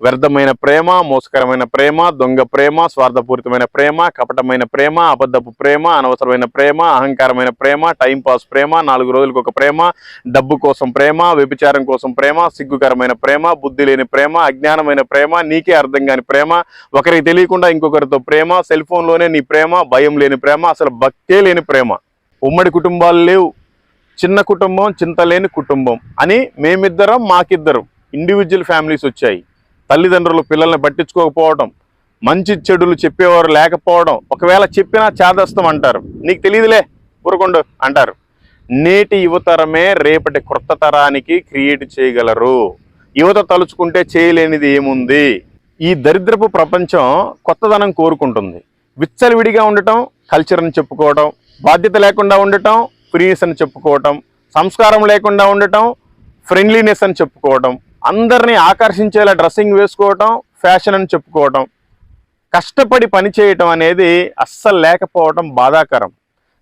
వ్యర్థమైన ప్రేమ మోసకరమైన ప్రేమ దొంగ ప్రేమ స్వార్థపూరితమైన ప్రేమ కపటమైన ప్రేమ అబద్ధపు ప్రేమ అనవసరమైన ప్రేమ అహంకారమైన ప్రేమ టైంపాస్ ప్రేమ నాలుగు రోజులకు ఒక ప్రేమ డబ్బు కోసం ప్రేమ వ్యభిచారం కోసం ప్రేమ సిగ్గుకరమైన ప్రేమ బుద్ధి లేని ప్రేమ అజ్ఞానమైన ప్రేమ నీకే అర్థం కాని ప్రేమ ఒకరికి తెలియకుండా ఇంకొకరితో ప్రేమ సెల్ ఫోన్లోనే నీ ప్రేమ భయం లేని ప్రేమ అసలు భక్తే లేని ప్రేమ. ఉమ్మడి కుటుంబాలు లేవు. చిన్న కుటుంబం చింత లేని కుటుంబం అని మేమిద్దరం మాకిద్దరం ఇండివిజువల్ ఫ్యామిలీస్ వచ్చాయి. తల్లిదండ్రులు పిల్లల్ని పట్టించుకోకపోవడం మంచి చెడులు చెప్పేవారు లేకపోవడం ఒకవేళ చెప్పినా చేదస్తం అంటారు. నీకు తెలియదులే ఊరకొండు అంటారు. నేటి యువతరమే రేపటి క్రొత్త తరానికి క్రియేట్ చేయగలరు. యువత తలుచుకుంటే చేయలేనిది ఏముంది? ఈ దరిద్రపు ప్రపంచం కొత్తదనం కోరుకుంటుంది. విచ్చలవిడిగా ఉండటం కల్చర్ అని చెప్పుకోవడం బాధ్యత లేకుండా ఉండటం ఫ్రీనెస్ అని చెప్పుకోవటం సంస్కారం లేకుండా ఉండటం ఫ్రెండ్లీనెస్ అని చెప్పుకోవడం అందరినీ ఆకర్షించేలా డ్రెస్సింగ్ వేసుకోవటం ఫ్యాషన్ అని చెప్పుకోవటం కష్టపడి పని చేయటం అనేది అస్సలు లేకపోవటం బాధాకరం.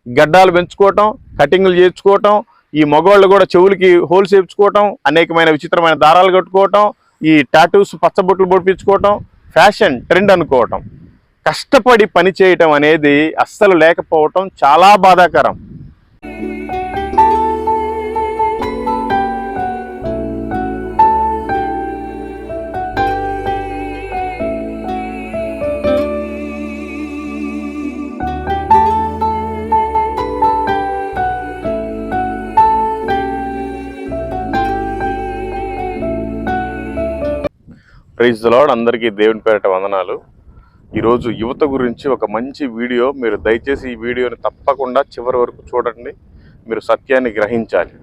గడ్డాలు పెంచుకోవటం కటింగ్లు చేర్చుకోవటం ఈ మగవాళ్ళు కూడా చెవులకి హోల్స్ చేయించుకోవటం అనేకమైన విచిత్రమైన దారాలు కట్టుకోవటం ఈ టాటూస్ పచ్చబొట్లు పొడిపించుకోవటం ఫ్యాషన్ ట్రెండ్ అనుకోవటం. కష్టపడి పని చేయటం అనేది అస్సలు లేకపోవటం చాలా బాధాకరం. ప్రైజ్ లాడ్ అందరికీ దేవుని పేరట వందనాలు. ఈరోజు యువత గురించి ఒక మంచి వీడియో మీరు దయచేసి ఈ వీడియోని తప్పకుండా చివరి వరకు చూడండి. మీరు సత్యాన్ని గ్రహించాలి.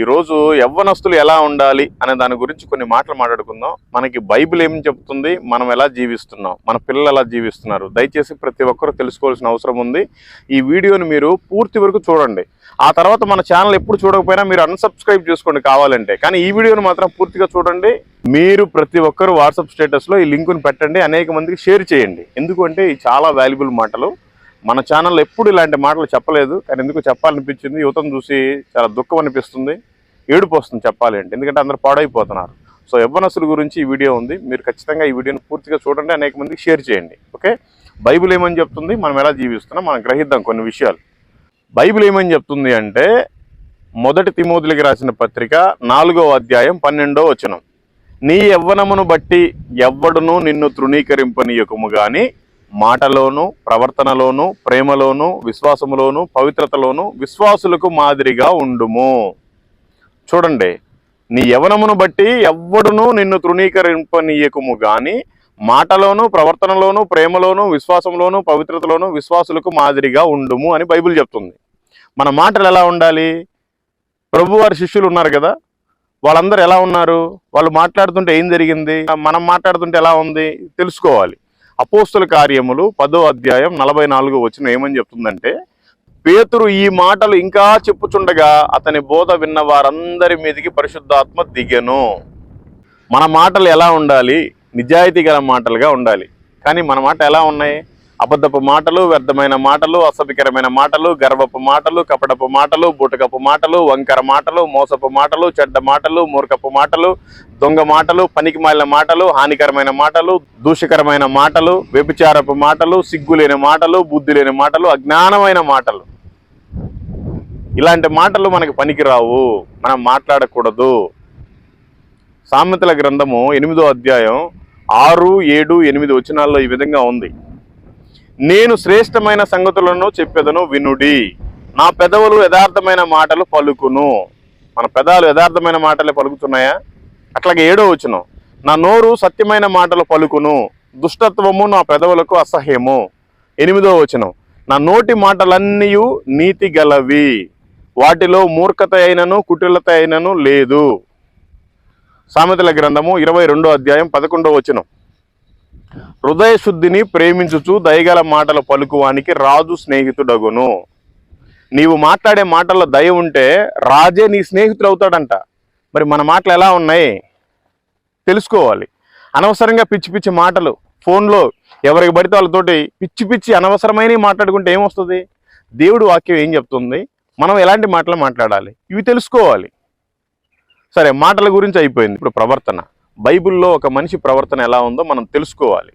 ఈరోజు యవ్వనస్తులు ఎలా ఉండాలి అనే దాని గురించి కొన్ని మాటలు మాట్లాడుకుందాం. మనకి బైబిల్ ఏం చెప్తుంది? మనం ఎలా జీవిస్తున్నాం? మన పిల్లలు ఎలా జీవిస్తున్నారు? దయచేసి ప్రతి ఒక్కరూ తెలుసుకోవాల్సిన అవసరం ఉంది. ఈ వీడియోని మీరు పూర్తి వరకు చూడండి. ఆ తర్వాత మన ఛానల్ ఎప్పుడు చూడకపోయినా మీరు అన్సబ్స్క్రైబ్ చేసుకోండి కావాలంటే. కానీ ఈ వీడియోని మాత్రం పూర్తిగా చూడండి. మీరు ప్రతి ఒక్కరు వాట్సాప్ స్టేటస్లో ఈ లింకుని పెట్టండి. అనేక మందికి షేర్ చేయండి. ఎందుకంటే ఇది చాలా వాల్యుబుల్ మాటలు. మన ఛానల్లో ఎప్పుడు ఇలాంటి మాటలు చెప్పలేదు కానీ ఎందుకు చెప్పాలనిపించింది. యువతను చూసి చాలా దుఃఖం అనిపిస్తుంది. ఏడుపు వస్తుంది చెప్పాలి అంటే. ఎందుకంటే అందరు పాడైపోతున్నారు. సో యవ్వనసుల గురించి ఈ వీడియో ఉంది. మీరు ఖచ్చితంగా ఈ వీడియోని పూర్తిగా చూడండి అనేక మందికి షేర్ చేయండి. ఓకే? బైబిల్ ఏమని చెప్తుంది? మనం ఎలా జీవిస్తున్నాం? మనం గ్రహిద్దాం కొన్ని విషయాలు. బైబిల్ ఏమని చెప్తుంది అంటే మొదటి తిమోదులకి రాసిన పత్రిక నాలుగో అధ్యాయం పన్నెండో వచనం. నీ యవ్వనమును బట్టి ఎవ్వడును నిన్ను తృణీకరింపనీయకము కానీ మాటలోను ప్రవర్తనలోను ప్రేమలోను విశ్వాసములోను పవిత్రతలోను విశ్వాసులకు మాదిరిగా ఉండుము. చూడండి నీ యవనమును బట్టి ఎవ్వడునూ నిన్ను తృణీకరింపనీయకుము గాని మాటలోను ప్రవర్తనలోను ప్రేమలోను విశ్వాసంలోను పవిత్రతలోను విశ్వాసులకు మాదిరిగా ఉండుము అని బైబిల్ చెప్తుంది. మన మాటలు ఎలా ఉండాలి? ప్రభువారి శిష్యులు ఉన్నారు కదా? వాళ్ళందరూ ఎలా ఉన్నారు? వాళ్ళు మాట్లాడుతుంటే ఏం జరిగింది? మనం మాట్లాడుతుంటే ఎలా ఉంది? తెలుసుకోవాలి. అపోస్తుల కార్యములు పదో అధ్యాయం నలభై నాలుగు వచ్చిన ఏమని చెప్తుందంటే పేతురు ఈ మాటలు ఇంకా చెప్పుచుండగా అతని బోధ విన్న వారందరి మీదకి పరిశుద్ధాత్మ దిగెను. మన మాటలు ఎలా ఉండాలి? నిజాయితీ గల మాటలుగా ఉండాలి. కానీ మన మాట ఎలా ఉన్నాయి? అబద్ధపు మాటలు వ్యర్థమైన మాటలు అసభ్యకరమైన మాటలు గర్వపు మాటలు కపటపు మాటలు బుటకపు మాటలు వంకర మాటలు మోసపు మాటలు చెడ్డ మాటలు మూర్ఖపు మాటలు దొంగ మాటలు పనికి మాలిన మాటలు హానికరమైన మాటలు దూషకరమైన మాటలు వ్యభిచారపు మాటలు సిగ్గులేని మాటలు బుద్ధి లేని మాటలు అజ్ఞానమైన మాటలు. ఇలాంటి మాటలు మనకి పనికిరావు. మనం మాట్లాడకూడదు. సామెతల గ్రంథము ఎనిమిదో అధ్యాయం ఆరు ఏడు ఎనిమిది వచనాల్లో ఈ విధంగా ఉంది. నేను శ్రేష్టమైన సంగతులను చెప్పేదను వినుడి. నా పెదవులు యథార్థమైన మాటలు పలుకును. మన పెదాలు యథార్థమైన మాటలే పలుకుతున్నాయా? అట్లాగే ఏడో వచనం. నా నోరు సత్యమైన మాటలు పలుకును. దుష్టత్వము నా పెదవులకు అసహ్యము. ఎనిమిదో వచనం. నా నోటి మాటలన్నీ నీతి గలవి. వాటిలో మూర్ఖత అయినను కుటిలత అయినను లేదు. సామెతల గ్రంథము ఇరవై రెండో అధ్యాయం పదకొండో వచనం. హృదయ శుద్ధిని ప్రేమించుచు దయగల మాటలు పలుకువానికి రాజు స్నేహితుడగును. నీవు మాట్లాడే మాటల్లో దయ ఉంటే రాజే నీ స్నేహితుడు అవుతాడంట మరి మన మాటలు ఎలా ఉన్నాయి? తెలుసుకోవాలి. అనవసరంగా పిచ్చి పిచ్చి మాటలు ఫోన్లో ఎవరికి పడితే వాళ్ళతోటి పిచ్చి పిచ్చి అనవసరమైన మాట్లాడుకుంటే ఏమొస్తుంది? దేవుడు వాక్యం ఏం చెప్తుంది? మనం ఎలాంటి మాటలు మాట్లాడాలి? ఇవి తెలుసుకోవాలి. సరే మాటల గురించి అయిపోయింది. ఇప్పుడు ప్రవర్తన. బైబిల్లో ఒక మనిషి ప్రవర్తన ఎలా ఉందో మనం తెలుసుకోవాలి.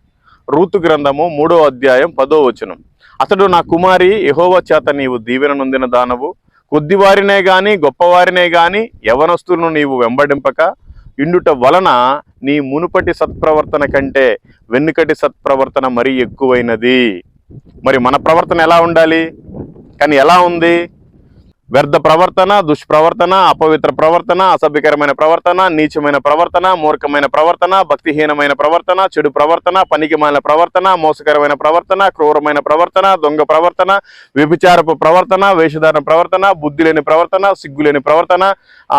రూతు గ్రంథము మూడో అధ్యాయం పదో వచనం. అతడు నా కుమారి యహోవ చేత నీవు దీవెన నొందిన దానవు. కొద్దివారినే గాని గొప్పవారినే గాని యవనస్తులను నీవు వెంబడింపక ఇండుట వలన నీ మునుపటి సత్ప్రవర్తన కంటే వెనుకటి సత్ప్రవర్తన మరీ ఎక్కువైనది. మరి మన ప్రవర్తన ఎలా ఉండాలి? కానీ ఎలా ఉంది? వ్యర్థ ప్రవర్తన దుష్ప్రవర్తన అపవిత్ర ప్రవర్తన అసభ్యకరమైన ప్రవర్తన నీచమైన ప్రవర్తన మూర్ఖమైన ప్రవర్తన భక్తిహీనమైన ప్రవర్తన చెడు ప్రవర్తన పనికిమాలిన ప్రవర్తన మోసకరమైన ప్రవర్తన క్రూరమైన ప్రవర్తన దొంగ ప్రవర్తన వ్యభిచారపు ప్రవర్తన వేషధారణ ప్రవర్తన బుద్ధి లేని ప్రవర్తన సిగ్గులేని ప్రవర్తన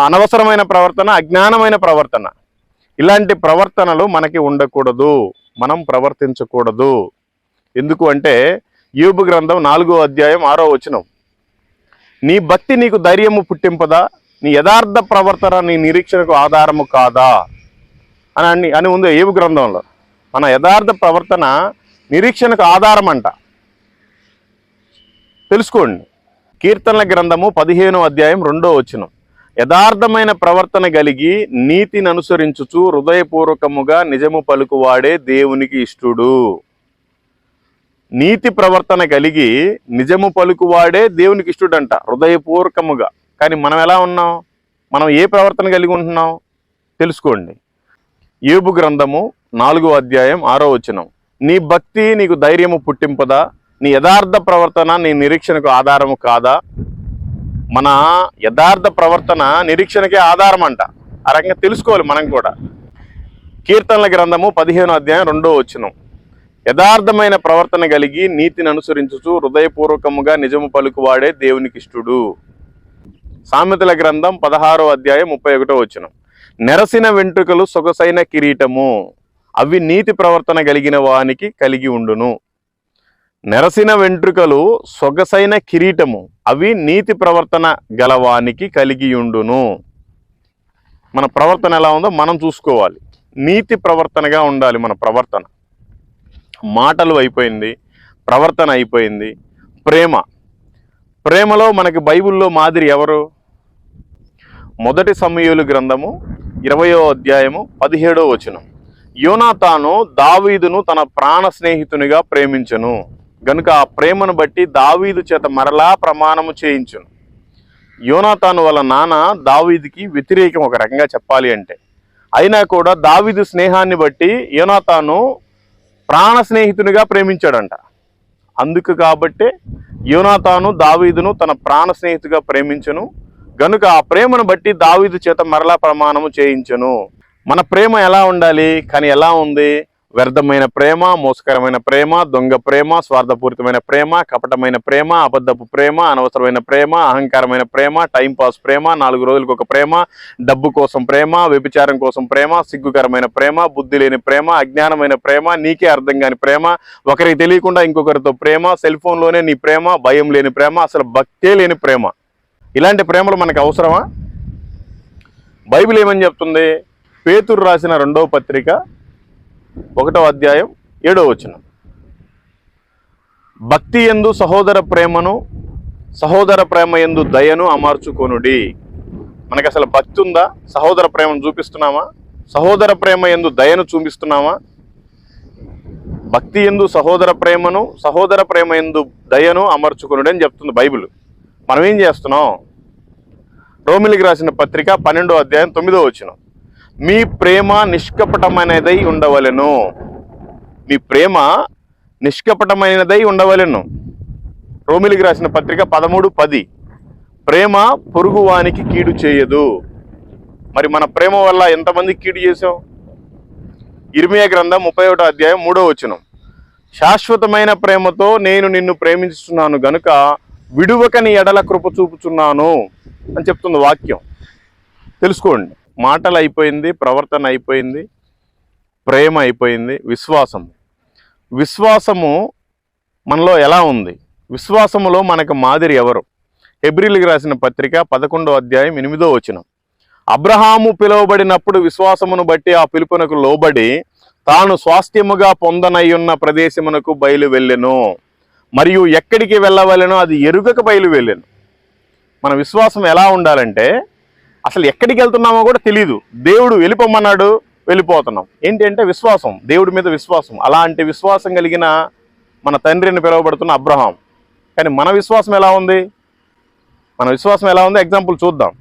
అనవసరమైన ప్రవర్తన అజ్ఞానమైన ప్రవర్తన. ఇలాంటి ప్రవర్తనలు మనకి ఉండకూడదు. మనం ప్రవర్తించకూడదు. ఎందుకు అంటే యూబు గ్రంథం నాలుగో అధ్యాయం ఆరో వచనం. నీ భక్తి నీకు ధైర్యము పుట్టింపదా? నీ యథార్థ ప్రవర్తన నీ నిరీక్షణకు ఆధారము కాదా? అని అని ఉంది ఏవు గ్రంథంలో. మన యథార్థ ప్రవర్తన నిరీక్షణకు ఆధారం అంట తెలుసుకోండి. కీర్తనల గ్రంథము పదిహేనో అధ్యాయం రెండో వచనం. యథార్థమైన ప్రవర్తన కలిగి నీతిని అనుసరించుచు హృదయపూర్వకముగా నిజము పలుకువాడే దేవునికి ఇష్టుడు. నీతి ప్రవర్తన కలిగి నిజము పలుకువాడే దేవునికి ఇష్టడంట హృదయపూర్వకముగా. కానీ మనం ఎలా ఉన్నాం? మనం ఏ ప్రవర్తన కలిగి ఉంటున్నాం? తెలుసుకోండి. ఏబు గ్రంథము నాలుగో అధ్యాయం ఆరో వచనం. నీ భక్తి నీకు ధైర్యము పుట్టింపదా? నీ యథార్థ ప్రవర్తన నీ నిరీక్షణకు ఆధారము కాదా? మన యథార్థ ప్రవర్తన నిరీక్షణకే ఆధారం అంట ఆ రకంగా తెలుసుకోవాలి మనం కూడా. కీర్తనల గ్రంథము పదిహేను అధ్యాయం రెండో వచనం. యథార్థమైన ప్రవర్తన కలిగి నీతిని అనుసరించుచు హృదయపూర్వకముగా నిజము పలుకువాడే దేవునికిష్టుడు. సామెతల గ్రంథం పదహారో అధ్యాయం ముప్పై ఒకటో వచ్చిన నెరసిన వెంట్రుకలు సొగసైన కిరీటము అవి నీతి ప్రవర్తన కలిగిన వానికి కలిగి ఉండును. నెరసిన వెంట్రుకలు సొగసైన కిరీటము అవి నీతి ప్రవర్తన గలవానికి కలిగి ఉండును. మన ప్రవర్తన ఎలా ఉందో మనం చూసుకోవాలి. నీతి ప్రవర్తనగా ఉండాలి మన ప్రవర్తన. మాటలు అయిపోయింది ప్రవర్తన అయిపోయింది. ప్రేమ. ప్రేమలో మనకి బైబిల్లో మాదిరి ఎవరు? మొదటి సమయలు గ్రంథము ఇరవయో అధ్యాయము పదిహేడో వచనం. యోనాతాను దావీదును తన ప్రాణ స్నేహితునిగా ప్రేమించను. గనుక ఆ ప్రేమను బట్టి దావీదు చేత మరలా ప్రమాణము చేయించును. యోనాతాను వాళ్ళ నాన్న దావీదుకి వ్యతిరేకం ఒక రకంగా చెప్పాలి అంటే. అయినా కూడా దావీదు స్నేహాన్ని బట్టి యోనాతాను ప్రాణ స్నేహితునిగా ప్రేమించాడంట. అందుకు కాబట్టే యోనాతాను దావీదును తన ప్రాణ స్నేహితుగా ప్రేమించను. గనుక ఆ ప్రేమను బట్టి దావీదు చేత మరలా ప్రమాణము చేయించను. మన ప్రేమ ఎలా ఉండాలి? కానీ ఎలా ఉంది? వ్యర్థమైన ప్రేమ మోసకరమైన ప్రేమ దొంగ ప్రేమ స్వార్థపూరితమైన ప్రేమ కపటమైన ప్రేమ అబద్ధపు ప్రేమ అనవసరమైన ప్రేమ అహంకారమైన ప్రేమ టైంపాస్ ప్రేమ నాలుగు రోజులకు ఒక ప్రేమ డబ్బు కోసం ప్రేమ వ్యభిచారం కోసం ప్రేమ సిగ్గుకరమైన ప్రేమ బుద్ధి లేని ప్రేమ అజ్ఞానమైన ప్రేమ నీకే అర్థం కాని ప్రేమ ఒకరికి తెలియకుండా ఇంకొకరితో ప్రేమ సెల్ ఫోన్లోనే నీ ప్రేమ భయం లేని ప్రేమ అసలు భక్తే లేని ప్రేమ. ఇలాంటి ప్రేమలు మనకు అవసరమా? బైబిల్ ఏమని చెప్తుంది? పేతురు రాసిన రెండవ పత్రిక ఒకటో అధ్యాయం ఏడో వచనం. భక్తి ఎందు సహోదర ప్రేమను సహోదర ప్రేమ ఎందు దయను అమర్చుకొనుడి. మనకి అసలు భక్తి ఉందా? సహోదర ప్రేమను చూపిస్తున్నామా? సహోదర ప్రేమ ఎందు దయను చూపిస్తున్నామా? భక్తి ఎందు సహోదర ప్రేమను సహోదర ప్రేమ ఎందు దయను అమర్చుకొనుడి అని చెప్తుంది బైబిల్. మనం ఏం చేస్తున్నాం? రోమిలికి రాసిన పత్రిక పన్నెండో అధ్యాయం తొమ్మిదో వచనం. మీ ప్రేమ నిష్కపటమైనదై ఉండవలెను. మీ ప్రేమ నిష్కపటమైనదై ఉండవలెను. రోమిలికి రాసిన పత్రిక పదమూడు పది. ప్రేమ పొరుగువానికి కీడు చేయదు. మరి మన ప్రేమ వల్ల ఎంతమంది కీడు చేసాం ఇర్మియా గ్రంథం ముప్పై ఒకటో అధ్యాయం మూడో వచనం. శాశ్వతమైన ప్రేమతో నేను నిన్ను ప్రేమిస్తున్నాను గనుక విడువకని ఎడల కృప చూపుచున్నాను అని చెప్తుంది వాక్యం. తెలుసుకోండి. మాటలు అయిపోయింది ప్రవర్తన అయిపోయింది ప్రేమ అయిపోయింది విశ్వాసం. విశ్వాసము మనలో ఎలా ఉంది? విశ్వాసములో మనకు మాదిరి ఎవరు? ఎబ్రిల్కి రాసిన పత్రిక పదకొండో అధ్యాయం ఎనిమిదో వచనం. అబ్రహాము పిలువబడినప్పుడు విశ్వాసమును బట్టి ఆ పిలుపునకు లోబడి తాను స్వాస్థ్యముగా పొందనయ్యున్న ప్రదేశమునకు బయలు వెళ్ళెను మరియు ఎక్కడికి వెళ్ళవలెనో అది ఎరుగక బయలు వెళ్ళెను మన విశ్వాసం ఎలా ఉండాలంటే అసలు ఎక్కడికి వెళ్తున్నామో కూడా తెలియదు దేవుడు వెళ్ళిపోమన్నాడు వెళ్ళిపోతున్నాం. ఏంటి అంటే విశ్వాసం దేవుడి మీద విశ్వాసం. అలాంటి విశ్వాసం కలిగిన మన తండ్రిని పిలువబడుతున్న అబ్రహాం. కానీ మన విశ్వాసం ఎలా ఉంది? మన విశ్వాసం ఎలా ఉంది? ఎగ్జాంపుల్ చూద్దాం.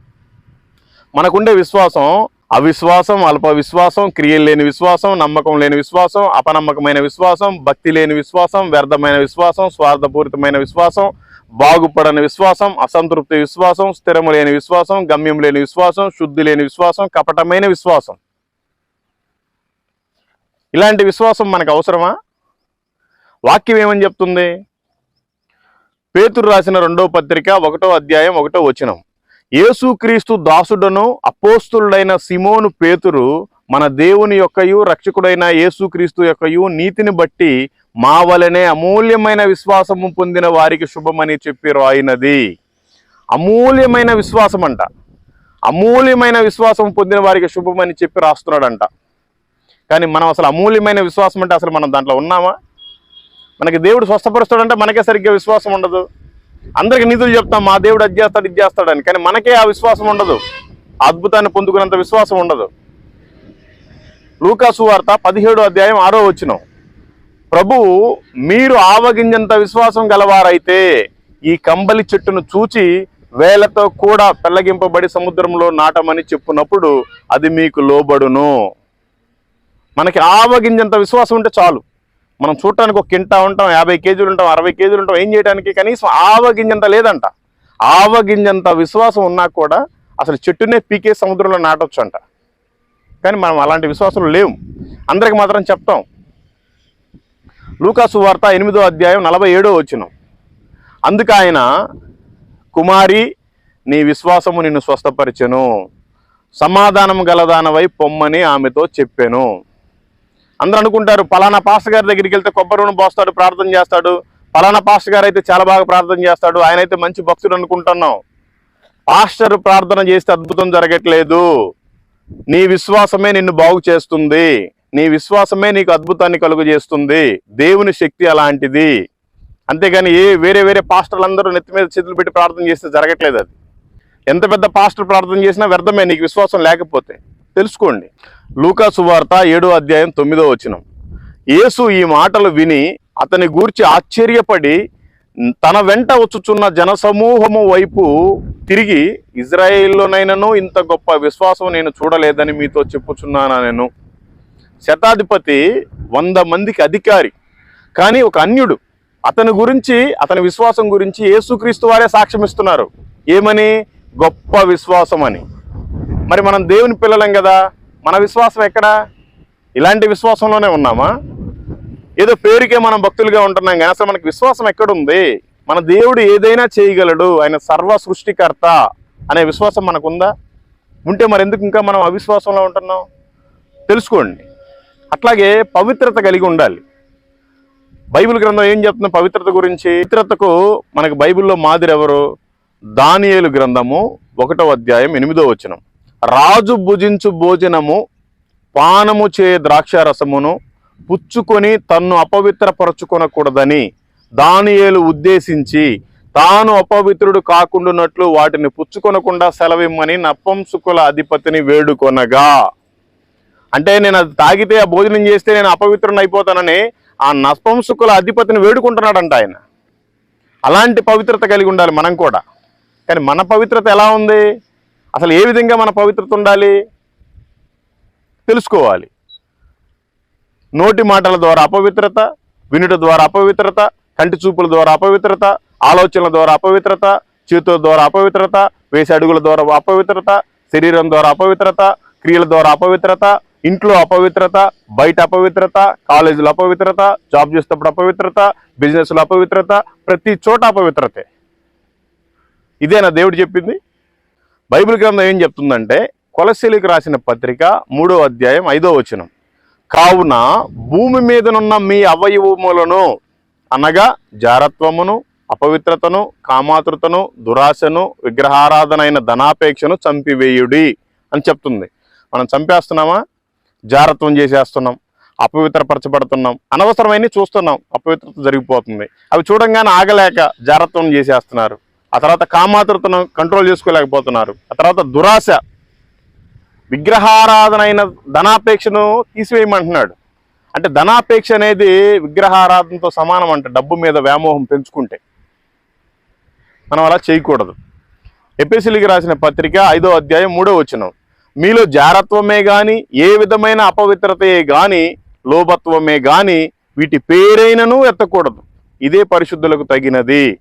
మనకుండే విశ్వాసం అవిశ్వాసం అల్ప విశ్వాసం క్రియలు లేని విశ్వాసం నమ్మకం లేని విశ్వాసం అపనమ్మకమైన విశ్వాసం భక్తి లేని విశ్వాసం వ్యర్థమైన విశ్వాసం స్వార్థపూరితమైన విశ్వాసం బాగుపడని విశ్వాసం అసంతృప్తి విశ్వాసం స్థిరము లేని విశ్వాసం గమ్యం లేని విశ్వాసం శుద్ధి లేని విశ్వాసం కపటమైన విశ్వాసం. ఇలాంటి విశ్వాసం మనకు అవసరమా? వాక్యం ఏమని చెప్తుంది? పేతురు రాసిన రెండో పత్రిక ఒకటో అధ్యాయం ఒకటో వచనం. యేసుక్రీస్తు దాసుడను అపోస్తుడైన సిమోను పేతురు మన దేవుని యొక్కయు రక్షకుడైన యేసుక్రీస్తు యొక్కయు నీతిని బట్టి మా వలనే అమూల్యమైన విశ్వాసము పొందిన వారికి శుభమని చెప్పి రాయినది. అమూల్యమైన విశ్వాసం అంట అమూల్యమైన విశ్వాసం పొందిన వారికి శుభమని చెప్పి రాస్తున్నాడంట. కానీ మనం అసలు అమూల్యమైన విశ్వాసం అంటే అసలు మనం దాంట్లో ఉన్నామా? మనకి దేవుడు స్వస్థపరుస్తాడంటే మనకే సరిగ్గా విశ్వాసం ఉండదు. అందరికి నిధులు చెప్తాం మా దేవుడు అది చేస్తాడు ఇది చేస్తాడని కానీ మనకే ఆ విశ్వాసం ఉండదు. అద్భుతాన్ని పొందుకున్నంత విశ్వాసం ఉండదు. లూకాసు వార్త పదిహేడు అధ్యాయం ఆరో వచ్చిన ప్రభువు మీరు ఆవగింజంత విశ్వాసం గలవారైతే ఈ కంబలి చెట్టును చూచి వేలతో కూడా పెళ్ళగింపబడి సముద్రంలో నాటమని చెప్పునప్పుడు అది మీకు లోబడును. మనకి ఆవగింజంత విశ్వాసం ఉంటే చాలు. మనం చూడటానికి ఒక కింటా ఉంటాం యాభై కేజీలు ఉంటాం అరవై కేజీలు ఉంటాం ఏం చేయడానికి కనీసం ఆవగింజంత లేదంట. ఆవగింజంత విశ్వాసం ఉన్నా కూడా అసలు చెట్టునే పీకే సముద్రంలో నాటొచ్చు అంట కానీ మనం అలాంటి విశ్వాసాలు లేవు. అందరికి మాత్రం చెప్తాం. లూకాసు వార్త ఎనిమిదో అధ్యాయం నలభై ఏడో వచ్చిన అందుకు ఆయన కుమారి నీ విశ్వాసము నిన్ను స్వస్థపరిచెను. సమాధానం గలదానవై పొమ్మని ఆమెతో చెప్పాను. అందరూ అనుకుంటారు పలానా పాస్టర్ గారి దగ్గరికి వెళ్తే కొబ్బరి నూనె పోస్తాడు ప్రార్థన చేస్తాడు. పలానా పాస్టర్ గారు అయితే చాలా బాగా ప్రార్థన చేస్తాడు. ఆయన అయితే మంచి భక్తుడు అనుకుంటున్నాం. పాస్టర్ ప్రార్థన చేస్తే అద్భుతం జరగట్లేదు. నీ విశ్వాసమే నిన్ను బాగు చేస్తుంది. నీ విశ్వాసమే నీకు అద్భుతాన్ని కలుగు చేస్తుంది దేవుని శక్తి అలాంటిది. అంతేగాని ఏ వేరే వేరే పాస్టర్లు అందరూ నెత్తి మీద చేతులు పెట్టి ప్రార్థన చేస్తే జరగట్లేదు అది. ఎంత పెద్ద పాస్టర్ ప్రార్థన చేసినా వ్యర్థమే నీకు విశ్వాసం లేకపోతే. తెలుసుకోండి. లూకా సువార్త ఏడో అధ్యాయం తొమ్మిదో వచనం. యేసు ఈ మాటలు విని అతని గూర్చి ఆశ్చర్యపడి తన వెంట వచ్చుచున్న జనసమూహము వైపు తిరిగి ఇజ్రాయేల్లోనైనను ఇంత గొప్ప విశ్వాసం నేను చూడలేదని మీతో చెప్పుచున్నానా నేను శతాధిపతి వంద మందికి అధికారి కానీ ఒక అన్యుడు. అతని గురించి అతని విశ్వాసం గురించి యేసుక్రీస్తు వారే సాక్ష్యమిస్తున్నారు. ఏమని? గొప్ప విశ్వాసం అని మరి మనం దేవుని పిల్లలం కదా? మన విశ్వాసం ఎక్కడా? ఇలాంటి విశ్వాసంలోనే ఉన్నామా? ఏదో పేరుకే మనం భక్తులుగా ఉంటున్నాం కానీ అసలు మనకి విశ్వాసం ఎక్కడుంది? మన దేవుడు ఏదైనా చేయగలడు ఆయన సర్వ సృష్టికర్త అనే విశ్వాసం మనకుందా? ఉంటే మరి ఎందుకు ఇంకా మనం అవిశ్వాసంలో ఉంటున్నాం? తెలుసుకోండి. అట్లాగే పవిత్రత కలిగి ఉండాలి. బైబిల్ గ్రంథం ఏం చెప్తుంది పవిత్రత గురించి? పవిత్రతకు మనకు బైబిల్లో మాదిరి ఎవరు? దానియేలు గ్రంథము ఒకటో అధ్యాయం ఎనిమిదో వచనం. రాజు భుజించు భోజనము పానము చే ద్రాక్షారసమును పుచ్చుకొని తన్ను అపవిత్రపరచుకొనకూడదని దానియేలు ఉద్దేశించి తాను అపవిత్రుడు కాకుండానట్లు వాటిని పుచ్చుకొనకుండా సెలవిమ్మని నపంసుకుల అధిపతిని వేడుకొనగా. అంటే నేను అది తాగితే ఆ భోజనం చేస్తే నేను అపవిత్రుని అయిపోతానని ఆ నపంసుకుల అధిపతిని వేడుకుంటున్నాడంట ఆయన. అలాంటి పవిత్రత కలిగి ఉండాలి మనం కూడా. కానీ మన పవిత్రత ఎలా ఉంది? అసలు ఏ విధంగా మన పవిత్రత ఉండాలి? తెలుసుకోవాలి. నోటి మాటల ద్వారా అపవిత్రత వినుట ద్వారా అపవిత్రత కంటి చూపుల ద్వారా అపవిత్రత ఆలోచనల ద్వారా అపవిత్రత చేతుల ద్వారా అపవిత్రత వేసే అడుగుల ద్వారా అపవిత్రత శరీరం ద్వారా అపవిత్రత క్రియల ద్వారా అపవిత్రత ఇంట్లో అపవిత్రత బయట అపవిత్రత కాలేజీలో అపవిత్రత జాబ్ చేసేటప్పుడు అపవిత్రత బిజినెస్లో అపవిత్రత ప్రతి చోట అపవిత్రతే. ఇదేనా దేవుడు చెప్పింది? బైబిల్ గ్రంథం ఏం చెప్తుందంటే కొలశీలికి రాసిన పత్రిక మూడో అధ్యాయం ఐదో వచనం. కావున భూమి మీదనున్న మీ అవయవములను అనగా జారత్వమును అపవిత్రతను కామాతృతను దురాశను విగ్రహారాధనైన ధనాపేక్షను చంపివేయుడి అని చెప్తుంది. మనం చంపేస్తున్నామా? జారత్వం చేసేస్తున్నాం అపవిత్రపరచబడుతున్నాం అనవసరమైన చూస్తున్నాం అపవిత్రత జరిగిపోతుంది. అవి చూడంగానే ఆగలేక జారత్వం చేసేస్తున్నారు. ఆ తర్వాత కామాతృతను కంట్రోల్ చేసుకోలేకపోతున్నారు. ఆ తర్వాత దురాశ విగ్రహారాధన అయిన ధనాపేక్షను తీసివేయమంటున్నాడు. అంటే ధనాపేక్ష అనేది విగ్రహారాధనతో సమానం అంట డబ్బు మీద వ్యామోహం పెంచుకుంటే. మనం అలా చేయకూడదు. ఎపిసిలికి రాసిన పత్రిక ఐదో అధ్యాయం మూడో వచనం. మీలో జారత్వమే కానీ ఏ విధమైన అపవిత్రతయే కానీ లోభత్వమే కానీ వీటి పేరైనను ఎత్తకూడదు. ఇదే పరిశుద్ధులకు తగినది.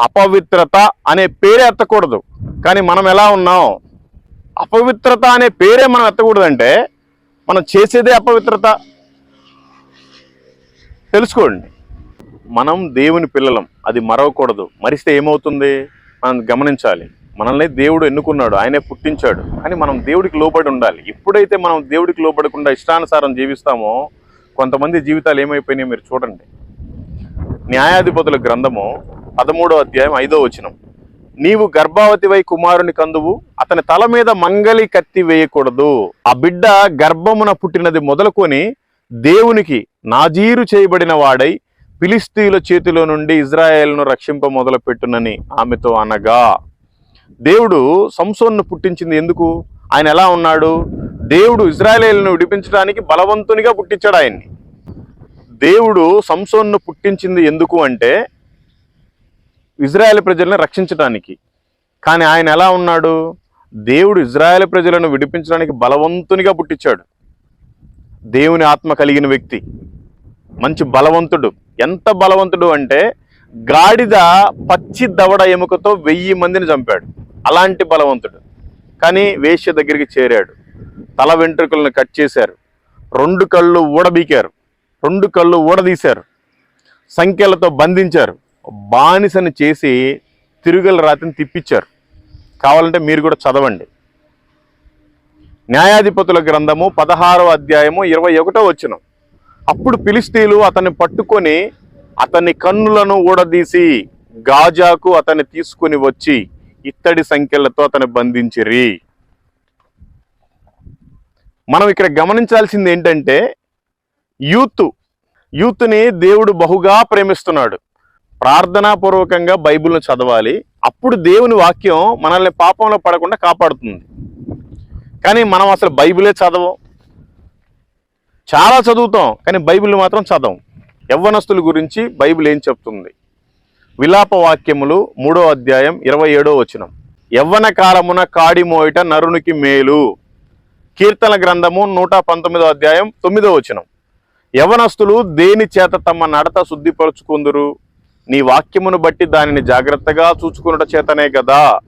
అపవిత్రత అనే పేరే ఎత్తకూడదు. కానీ మనం ఎలా ఉన్నాం? అపవిత్రత అనే పేరే మనం ఎత్తకూడదంటే మనం చేసేదే అపవిత్రత. తెలుసుకోండి. మనం దేవుని పిల్లలం అది మరవకూడదు. మరిస్తే ఏమవుతుంది? మనం గమనించాలి. మనల్ని దేవుడు ఎన్నుకున్నాడు ఆయనే పుట్టించాడు. కానీ మనం దేవుడికి లోబడి ఉండాలి. ఎప్పుడైతే మనం దేవుడికి లోబడకుండా ఇష్టానుసారం జీవిస్తామో కొంతమంది జీవితాలు ఏమైపోయినాయో మీరు చూడండి. న్యాయాధిపతుల గ్రంథము పదమూడో అధ్యాయం ఐదో వచనం. నీవు గర్భావతివై కుమారుని కందువు అతని తల మీద మంగలి కత్తి వేయకూడదు. ఆ బిడ్డ గర్భమున పుట్టినది మొదలుకొని దేవునికి నాజీరు చేయబడిన వాడై ఫిలిస్తీన్ల చేతిలో నుండి ఇజ్రాయేల్ను రక్షింప మొదలుపెట్టునని ఆమెతో అనగా దేవుడు సంసోన్ను పుట్టించింది ఎందుకు? ఆయన ఎలా ఉన్నాడు? దేవుడు ఇజ్రాయేల్ను విడిపించడానికి బలవంతునిగా పుట్టించాడు ఆయన్ని. దేవుడు సంసోన్ను పుట్టించింది ఎందుకు అంటే ఇజ్రాయెల్ ప్రజలను రక్షించడానికి కానీ ఆయన ఎలా ఉన్నాడు? దేవుడు ఇజ్రాయెల్ ప్రజలను విడిపించడానికి బలవంతునిగా పుట్టించాడు. దేవుని ఆత్మ కలిగిన వ్యక్తి. మంచి బలవంతుడు. ఎంత బలవంతుడు అంటే గాడిద పచ్చి దవడ ఎముకతో వెయ్యి మందిని చంపాడు. అలాంటి బలవంతుడు. కానీ వేశ్య దగ్గరికి చేరాడు. తల వెంట్రుకలను కట్ చేశారు. రెండు కళ్ళు ఊడబీకారు. రెండు కళ్ళు ఊడదీశారు. సంఖ్యలతో బంధించారు. బానిసని చేసి తిరుగల రాతిని తిప్పించారు. కావాలంటే మీరు కూడా చదవండి. న్యాయాధిపతుల గ్రంథము పదహారవ అధ్యాయము ఇరవై ఒకటో వచ్చిన అప్పుడు పిలిస్తీలు అతన్ని పట్టుకొని అతని కన్నులను ఊడదీసి గాజాకు అతన్ని తీసుకుని వచ్చి ఇత్తడి సంఖ్యలతో అతన్ని బంధించిరి. మనం ఇక్కడ గమనించాల్సింది ఏంటంటే యూత్. యూత్ని దేవుడు బహుగా ప్రేమిస్తున్నాడు. ప్రార్థనాపూర్వకంగా బైబిల్ను చదవాలి. అప్పుడు దేవుని వాక్యం మనల్ని పాపంలో పడకుండా కాపాడుతుంది. కానీ మనం అసలు బైబిలే చదవం. చాలా చదువుతాం కానీ బైబిల్ మాత్రం చదవం. యవ్వనస్తుల గురించి బైబిల్ ఏం చెప్తుంది? విలాప వాక్యములు మూడో అధ్యాయం ఇరవై ఏడో వచనం. యవ్వన కాలమున కాడి మోయిట నరునికి మేలు. కీర్తన గ్రంథము నూట పంతొమ్మిదో అధ్యాయం తొమ్మిదో వచనం. యవనస్తులు దేని చేత తమ నడత శుద్ధిపరుచుకుందురు? నీ వాక్యమును బట్టి దానిని జాగ్రత్తగా చూచుకున్నట చేతనే కదా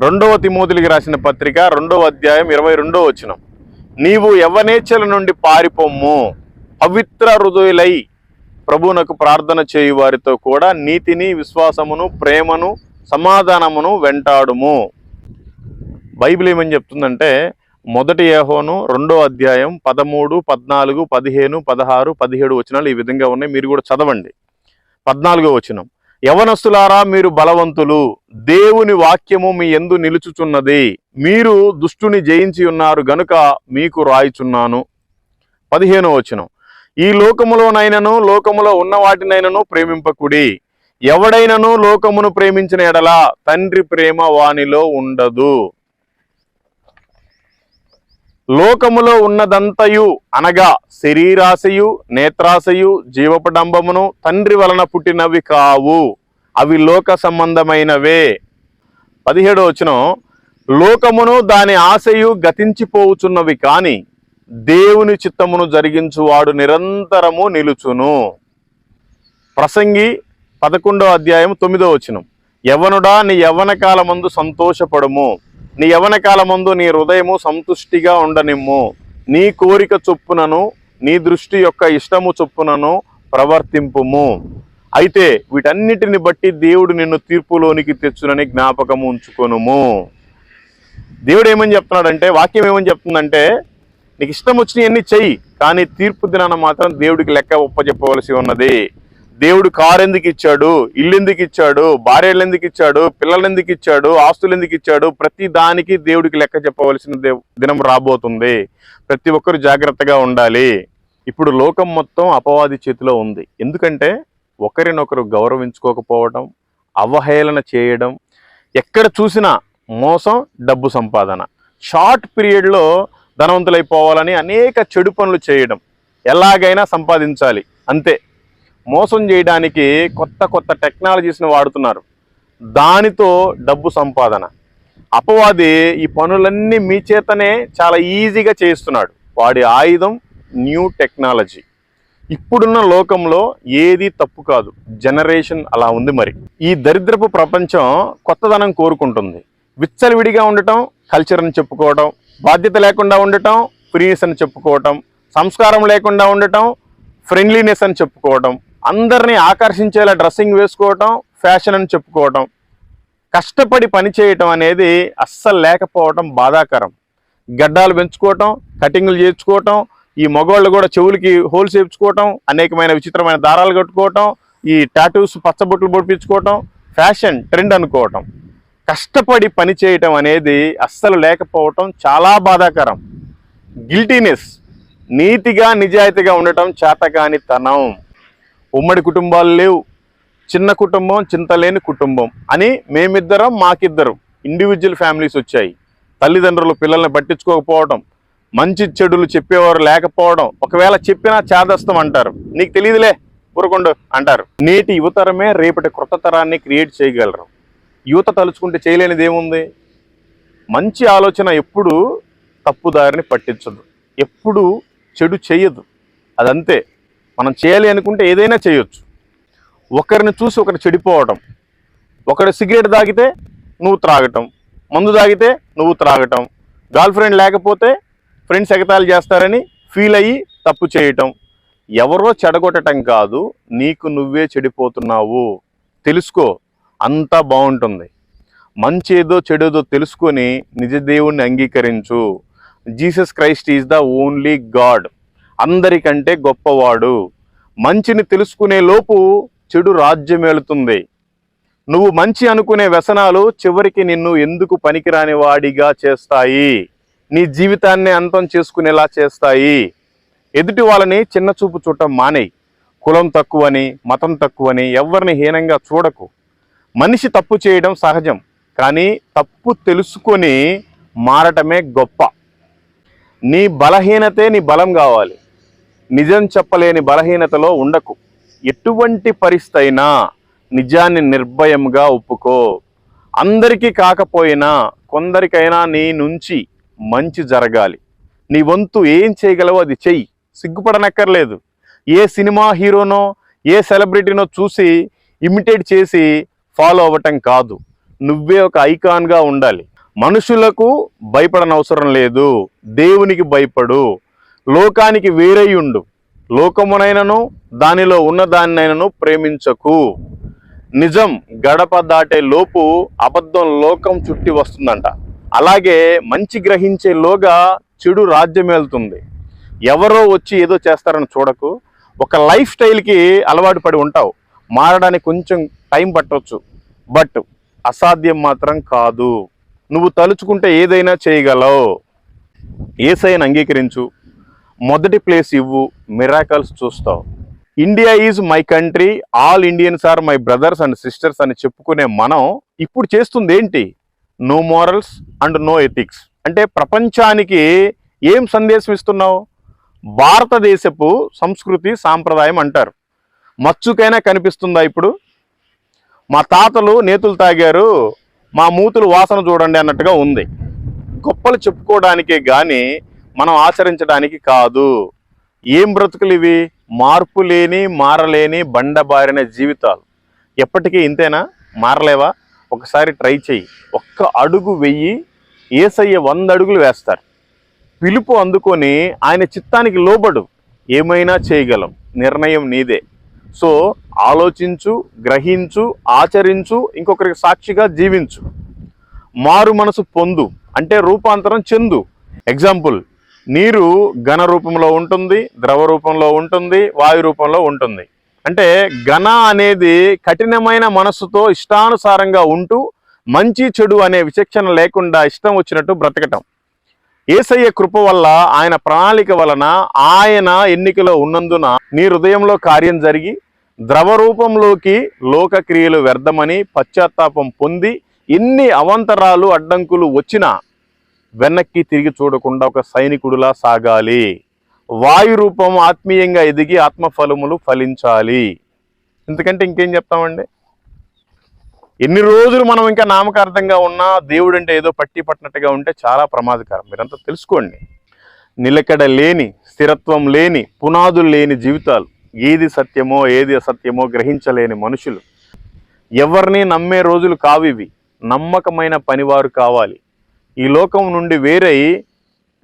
రెండవ తిమోతులకి రాసిన పత్రిక రెండవ అధ్యాయం ఇరవై రెండో వచనం. నీవు యవనేచ్ఛల నుండి పారిపోమ్ము. పవిత్ర హృదయులై ప్రభువునకు ప్రార్థన చేయు వారితో కూడా నీతిని విశ్వాసమును ప్రేమను సమాధానమును వెంటాడుము. బైబిల్ ఏమని చెప్తుందంటే మొదటి ఏహోను రెండో అధ్యాయం పదమూడు పద్నాలుగు పదిహేను పదహారు పదిహేడు వచనాలు ఈ విధంగా ఉన్నాయి. మీరు కూడా చదవండి. పద్నాలుగో వచనం. యవనస్తులారా మీరు బలవంతులు. దేవుని వాక్యము మీ ఎందు నిలుచుచున్నది. మీరు దుష్టుని జయించి ఉన్నారు గనుక మీకు రాయిచున్నాను. పదిహేనో వచనం. ఈ లోకములోనైనను లోకములో ఉన్న వాటినైనను ప్రేమింపకుడి. ఎవడైనను లోకమును ప్రేమించిన ఎడల తండ్రి ప్రేమ వానిలో ఉండదు. లోకములో ఉన్నదంతయు అనగా శరీరాశయు నేత్రాశయు జీవపడంబమును తండ్రి వలన పుట్టినవి కావు. అవి లోక సంబంధమైనవే. పదిహేడో వచనం. లోకమును దాని ఆశయు గతించిపోవుచున్నవి కాని దేవుని చిత్తమును జరిగించువాడు నిరంతరము నిలుచును. ప్రసంగి పదకొండో అధ్యాయం తొమ్మిదో వచనం. యవనుడా నీ యవ్వన కాలమందు సంతోషపడము. నీ యవన కాలమందు నీ హృదయము సంతుష్టిగా ఉండనిమ్ము. నీ కోరిక చొప్పునను నీ దృష్టి యొక్క ఇష్టము చొప్పునను ప్రవర్తింపుము. అయితే వీటన్నిటిని బట్టి దేవుడు నిన్ను తీర్పులోనికి తెచ్చునని జ్ఞాపకము ఉంచుకొనుము. దేవుడు ఏమని చెప్తున్నాడంటే వాక్యం ఏమని చెప్తుందంటే నీకు ఇష్టం వచ్చినవన్నీ చెయ్యి కానీ తీర్పు దినాన మాత్రం దేవుడికి లెక్క ఒప్పచెప్పవలసి ఉన్నది. దేవుడు కారు ఎందుకు ఇచ్చాడు? ఇల్లు ఎందుకు ఇచ్చాడు? భార్యలు ఎందుకు ఇచ్చాడు? పిల్లలు ఎందుకు ఇచ్చాడు? ఆస్తులు ఎందుకు ఇచ్చాడు? ప్రతి దానికి దేవుడికి లెక్క చెప్పవలసిన దే- దినం రాబోతుంది. ప్రతి ఒక్కరు జాగ్రత్తగా ఉండాలి. ఇప్పుడు లోకం మొత్తం అపవాది చేతిలో ఉంది. ఎందుకంటే ఒకరినొకరు గౌరవించుకోకపోవడం అవహేళన చేయడం ఎక్కడ చూసినా మోసం డబ్బు సంపాదన. షార్ట్ పీరియడ్లో ధనవంతులైపోవాలని అనేక చెడు పనులు చేయడం. ఎలాగైనా సంపాదించాలి. అంతే. మోసం చేయడానికి కొత్త కొత్త టెక్నాలజీస్ని వాడుతున్నారు. దానితో డబ్బు సంపాదన. అపవాది ఈ పనులన్నీ మీ చేతనే చాలా ఈజీగా చేయిస్తున్నాడు. వాడి ఆయుధం న్యూ టెక్నాలజీ. ఇప్పుడున్న లోకంలో ఏది తప్పు కాదు. జనరేషన్ అలా ఉంది మరి. ఈ దరిద్రపు ప్రపంచం కొత్తదనం కోరుకుంటుంది. విచ్చలవిడిగా ఉండటం కల్చర్ని చెప్పుకోవటం బాధ్యత లేకుండా ఉండటం ఫ్రీనెస్ అని చెప్పుకోవటం సంస్కారం లేకుండా ఉండటం ఫ్రెండ్లీనెస్ అని చెప్పుకోవటం అందరినీ ఆకర్షించేలా డ్రెస్సింగ్ వేసుకోవటం ఫ్యాషన్ అని చెప్పుకోవటం కష్టపడి పని చేయటం అనేది అస్సలు లేకపోవటం బాధాకరం. గడ్డాలు పెంచుకోవటం కటింగ్లు చేర్చుకోవటం ఈ మగవాళ్ళు కూడా చెవులకి హోల్స్ చేర్చుకోవటం అనేకమైన విచిత్రమైన దారాలు కట్టుకోవటం ఈ టాటూస్ పచ్చబొట్లు పొడిపించుకోవటం ఫ్యాషన్ ట్రెండ్ అనుకోవటం. కష్టపడి పని చేయటం అనేది అస్సలు లేకపోవటం చాలా బాధాకరం. గిల్టీనెస్ నీతిగా నిజాయితీగా ఉండటం చేతకాని తనం. ఉమ్మడి కుటుంబాలు లేవు. చిన్న కుటుంబం చింతలేని కుటుంబం అని మేమిద్దరం మాకిద్దరం ఇండివిజువల్ ఫ్యామిలీస్ వచ్చాయి. తల్లిదండ్రులు పిల్లల్ని పట్టించుకోకపోవడం మంచి చెడులు చెప్పేవారు లేకపోవడం ఒకవేళ చెప్పినా చేదస్తం అంటారు. నీకు తెలియదులే ఊరకుండు అంటారు. నేటి యువతరమే రేపటి కొత్త తరాన్ని క్రియేట్ చేయగలరు. యువత తలుచుకుంటే చేయలేనిది ఏముంది? మంచి ఆలోచన ఎప్పుడు తప్పుదారిని పట్టించదు. ఎప్పుడు చెడు చేయదు. అదంతే. మనం చేయాలి అనుకుంటే ఏదైనా చేయొచ్చు. ఒకరిని చూసి ఒకరు చెడిపోవటం ఒకరు సిగరెట్ తాగితే నువ్వు త్రాగటం మందు తాగితే నువ్వు త్రాగటం గర్ల్ ఫ్రెండ్ లేకపోతే ఫ్రెండ్స్ ఎగతాళి చేస్తారని ఫీల్ అయ్యి తప్పు చేయటం. ఎవరో చెడగొట్టడం కాదు నీకు నువ్వే చెడిపోతున్నావు. తెలుసుకో అంతా బాగుంటుంది. మంచి ఏదో చెడేదో తెలుసుకొని నిజ దేవుణ్ణి అంగీకరించు. Jesus Christ is the only God. అందరికంటే గొప్పవాడు. మంచిని తెలుసుకునే లోపు చెడు రాజ్యమేలుతుంది నువ్వు మంచి అనుకునే వ్యసనాలు చివరికి నిన్ను ఎందుకు పనికిరాని వాడిగా చేస్తాయి? నీ జీవితాన్ని అంతం చేసుకునేలా చేస్తాయి. ఎదుటి వాళ్ళని చిన్న చూపు చూడటం మానేయి. కులం తక్కువని మతం తక్కువని ఎవరిని హీనంగా చూడకు. మనిషి తప్పు చేయడం సహజం కానీ తప్పు తెలుసుకొని మారటమే గొప్ప. నీ బలహీనతే నీ బలం కావాలి. నిజం చెప్పలేని బలహీనతలో ఉండకు. ఎటువంటి పరిస్థితి అయినా నిజాన్ని నిర్భయంగా ఒప్పుకో. అందరికీ కాకపోయినా కొందరికైనా నీ నుంచి మంచి జరగాలి. నీ వంతు ఏం చేయగలవో అది చెయ్యి. సిగ్గుపడనక్కర్లేదు. ఏ సినిమా హీరోనో ఏ సెలబ్రిటీనో చూసి ఇమిటేట్ చేసి ఫాలో అవ్వటం కాదు. నువ్వే ఒక ఐకాన్గా ఉండాలి. మనుషులకు భయపడనవసరం లేదు. దేవునికి భయపడు. లోకానికి వేరై ఉండు లోకమునైనను దానిలో ఉన్న దానినైనను ప్రేమించకు. నిజం గడప దాటే లోపు అబద్ధం లోకం చుట్టి వస్తుందంట. అలాగే మంచి గ్రహించే లోగా చెడు రాజ్యమేలుతుంది. ఎవరో వచ్చి ఏదో చేస్తారని చూడకు. ఒక లైఫ్ స్టైల్కి అలవాటు పడి ఉంటావు. మారడానికి కొంచెం టైం పట్టవచ్చు బట్ అసాధ్యం మాత్రం కాదు. నువ్వు తలుచుకుంటే ఏదైనా చేయగలవు. ఏసైని అంగీకరించు. మొదటి ప్లేస్ ఇవ్వు మిరాకల్స్ చూస్తావు. India is my country all Indians are my brothers and sisters అని చెప్పుకునే మనం ఇప్పుడు చేస్తుంది ఏంటి? No morals and no ethics అంటే ప్రపంచానికి ఏం సందేశం ఇస్తున్నావు? భారతదేశపు సంస్కృతి సాంప్రదాయం అంటారు. మచ్చుకైనా కనిపిస్తుందా ఇప్పుడు? మా తాతలు నేతులు తాగారు మా మూతులు వాసన చూడండి అన్నట్టుగా ఉంది. గొప్పలు చెప్పుకోవడానికే కానీ మనం ఆచరించడానికి కాదు. ఏం బ్రతుకులు ఇవి? మార్పు లేని మారలేని బండబారిన జీవితాలు. ఎప్పటికీ ఇంతేనా? మారలేవా? ఒకసారి ట్రై చెయ్యి. ఒక్క అడుగు వెయ్యి. ఏసయ్య వంద అడుగులు వేస్తారు. పిలుపు అందుకొని ఆయన చిత్తానికి లోబడు. ఏమైనా చేయగలం. నిర్ణయం నీదే. సో ఆలోచించు గ్రహించు ఆచరించు ఇంకొకరికి సాక్షిగా జీవించు. మారు మనసు పొందు. అంటే రూపాంతరం చెందు. ఎగ్జాంపుల్ నీరు ఘన రూపంలో ఉంటుంది ద్రవ రూపంలో ఉంటుంది వాయు రూపంలో ఉంటుంది. అంటే ఘన అనేది కఠినమైన మనస్సుతో ఇష్టానుసారంగా ఉంటూ మంచి చెడు అనే విచక్షణ లేకుండా ఇష్టం వచ్చినట్టు బ్రతకటం. ఏసయ్య కృప వల్ల ఆయన ప్రణాళిక వలన ఆయన ఎన్నికలో ఉన్నందున నీ హృదయంలో కార్యం జరిగి ద్రవ రూపంలోకి లోకక్రియలు వ్యర్థమని పశ్చాత్తాపం పొంది ఎన్ని అవంతరాలు అడ్డంకులు వచ్చినా వెనక్కి తిరిగి చూడకుండా ఒక సైనికుడిలా సాగాలి. వాయు రూపం ఆత్మీయంగా ఎదిగి ఆత్మఫలములు ఫలించాలి. ఎందుకంటే ఇంకేం చెప్తామండి? ఎన్ని రోజులు మనం ఇంకా నామకార్థంగా ఉన్నా దేవుడు అంటే ఏదో పట్టి పట్టినట్టుగా ఉంటే చాలా ప్రమాదకరం. మీరంతా తెలుసుకోండి. నిలకడ లేని స్థిరత్వం లేని పునాదులు లేని జీవితాలు ఏది సత్యమో ఏది అసత్యమో గ్రహించలేని మనుషులు. ఎవరిని నమ్మే రోజులు కావివి నమ్మకమైన పనివారు కావాలి. ఈ లోకం నుండి వేరై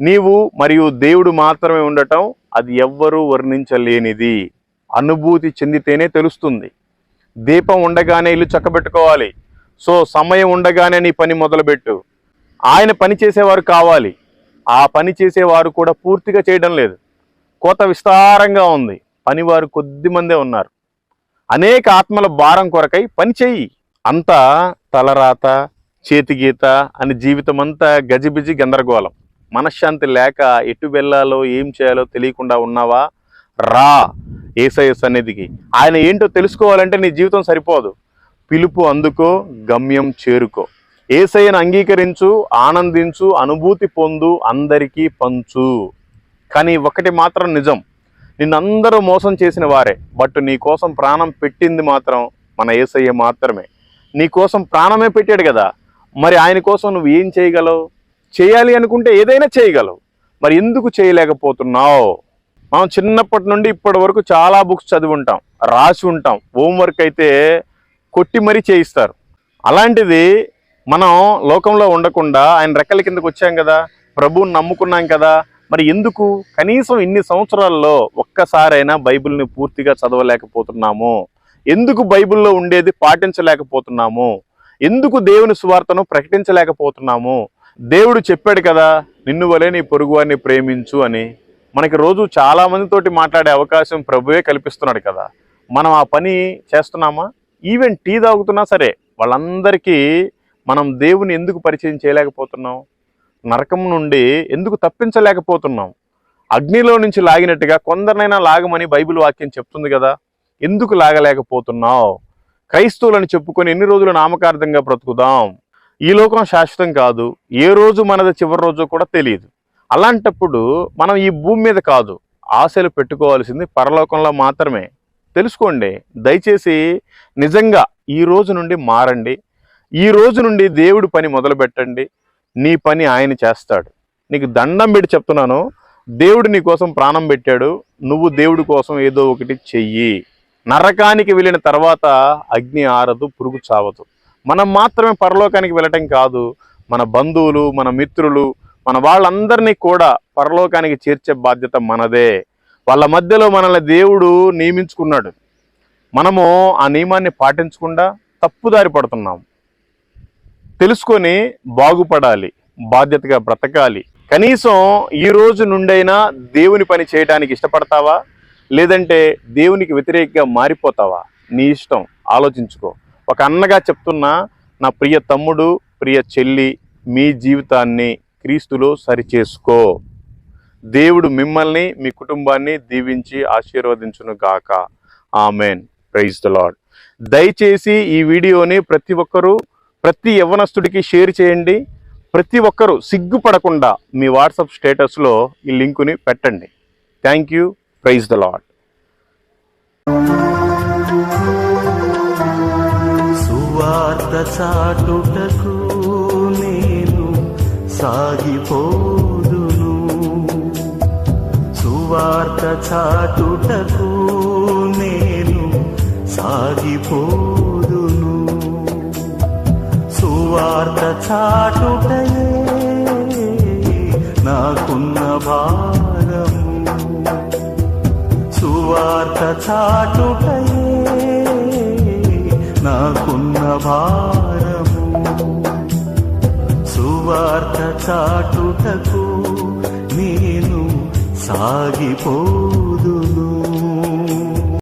నీవు మరియు దేవుడు మాత్రమే ఉండటం అది ఎవ్వరూ వర్ణించలేనిది. అనుభూతి చెందితేనే తెలుస్తుంది. దీపం ఉండగానే ఇల్లు చక్కబెట్టుకోవాలి. సో సమయం ఉండగానే నీ పని మొదలుపెట్టు. ఆయన పని చేసేవారు కావాలి. ఆ పని చేసేవారు కూడా పూర్తిగా చేయడం లేదు. కోత విస్తారంగా ఉంది. పనివారు కొద్ది మందే ఉన్నారు. అనేక ఆత్మల భారం కొరకై పని చెయ్యి. అంతా తలరాత చేతిగీత అని జీవితం అంతా గజిబిజి గందరగోళం. మనశ్శాంతి లేక ఎటు వెళ్ళాలో ఏం చేయాలో తెలియకుండా ఉన్నావా? రా ఏసఐ సన్నిధికి. ఆయన ఏంటో తెలుసుకోవాలంటే నీ జీవితం సరిపోదు. పిలుపు అందుకో గమ్యం చేరుకో. ఏసయ్యను అంగీకరించు ఆనందించు అనుభూతి పొందు అందరికీ పంచు. కానీ ఒకటి మాత్రం నిజం. నిన్నందరూ మోసం చేసిన వారే. బట్ నీ కోసం ప్రాణం పెట్టింది మాత్రం మన ఏసయ్య మాత్రమే. నీ కోసం ప్రాణమే పెట్టాడు కదా. మరి ఆయన కోసం నువ్వు ఏం చేయగలవు? చేయాలి అనుకుంటే ఏదైనా చేయగలవు. మరి ఎందుకు చేయలేకపోతున్నావు? మనం చిన్నప్పటి నుండి ఇప్పటి వరకు చాలా బుక్స్ చదివి ఉంటాం రాసి ఉంటాం. హోంవర్క్ అయితే కొట్టి మరీ చేయిస్తారు. అలాంటిది మనం లోకంలో ఉండకుండా ఆయన రెక్కల కిందకు వచ్చాం కదా ప్రభువుని నమ్ముకున్నాం కదా మరి ఎందుకు? కనీసం ఇన్ని సంవత్సరాల్లో ఒక్కసారైనా బైబిల్ని పూర్తిగా చదవలేకపోతున్నాము. ఎందుకు బైబిల్లో ఉండేది పాటించలేకపోతున్నాము? ఎందుకు దేవుని సువార్తను ప్రకటించలేకపోతున్నాము? దేవుడు చెప్పాడు కదా నిన్ను వలే నీ పొరుగువారిని ప్రేమించు అని. మనకి రోజు చాలా మందితోటి మాట్లాడే అవకాశం ప్రభువే కల్పిస్తున్నాడు కదా. మనం ఆ పని చేస్తున్నామా? ఈవెన్ టీ తాగుతున్నా సరే వాళ్ళందరికీ మనం దేవుని ఎందుకు పరిచయం చేయలేకపోతున్నాం? నరకం నుండి ఎందుకు తప్పించలేకపోతున్నాం? అగ్నిలో నుంచి లాగినట్టుగా కొందరినైనా లాగమని బైబిల్ వాక్యం చెప్తుంది కదా ఎందుకు లాగలేకపోతున్నావు? క్రైస్తవులను చెప్పుకొని ఎన్ని రోజులు నామకార్థంగా బ్రతుకుదాం? ఈ లోకం శాశ్వతం కాదు. ఏ రోజు మనది చివరి రోజు కూడా తెలియదు అలాంటప్పుడు మనం ఈ భూమి మీద కాదు. ఆశలు పెట్టుకోవాల్సింది పరలోకంలో మాత్రమే. తెలుసుకోండి దయచేసి నిజంగా ఈ రోజు నుండి మారండి. ఈ రోజు నుండి దేవుడి పని మొదలు పెట్టండి నీ పని ఆయన చేస్తాడు. నీకు దండం పెట్టి చెప్తున్నాను. దేవుడు నీ కోసం ప్రాణం పెట్టాడు. నువ్వు దేవుడి కోసం ఏదో ఒకటి చెయ్యి. నరకానికి వెళ్ళిన తర్వాత అగ్ని ఆరదు పురుగు చావదు. మనం మాత్రమే పరలోకానికి వెళ్ళటం కాదు మన బంధువులు మన మిత్రులు మన వాళ్ళందరినీ కూడా పరలోకానికి చేర్చే బాధ్యత మనదే. వాళ్ళ మధ్యలో మనల్ని దేవుడు నియమించుకున్నాడు. మనము ఆ నియమాన్ని పాటించకుండా తప్పుదారి పడుతున్నాం. తెలుసుకొని బాగుపడాలి బాధ్యతగా బ్రతకాలి. కనీసం ఈ రోజు నుండైనా దేవుని పని చేయడానికి ఇష్టపడతావా? లేదంటే దేవునికి వ్యతిరేకంగా మారిపోతావా? నీ ఇష్టం. ఆలోచించుకో. ఒక అన్నగా చెప్తున్నా నా ప్రియ తమ్ముడు ప్రియ చెల్లి మీ జీవితాన్ని క్రీస్తులో సరిచేసుకో. దేవుడు మిమ్మల్ని మీ కుటుంబాన్ని దీవించి ఆశీర్వదించును గాక. ఆమెన్. ప్రైజ్ ద లాడ్ దయచేసి ఈ వీడియోని ప్రతి ఒక్కరూ ప్రతి యవ్వనస్తుడికి షేర్ చేయండి. ప్రతి ఒక్కరూ సిగ్గుపడకుండా మీ వాట్సాప్ స్టేటస్లో ఈ లింకుని పెట్టండి. Thank you. Praise the Lord సువార్త చాటుటకు నేను సాగిపోదును. సువార్త చాటుటకు నేను సాగిపోదును. సువార్త చాటుటయే నాకున్న భావ సువార్త చాటుటయే నాకున్న భారము. సువార్త చాటుటకు నేను సాగిపోదును.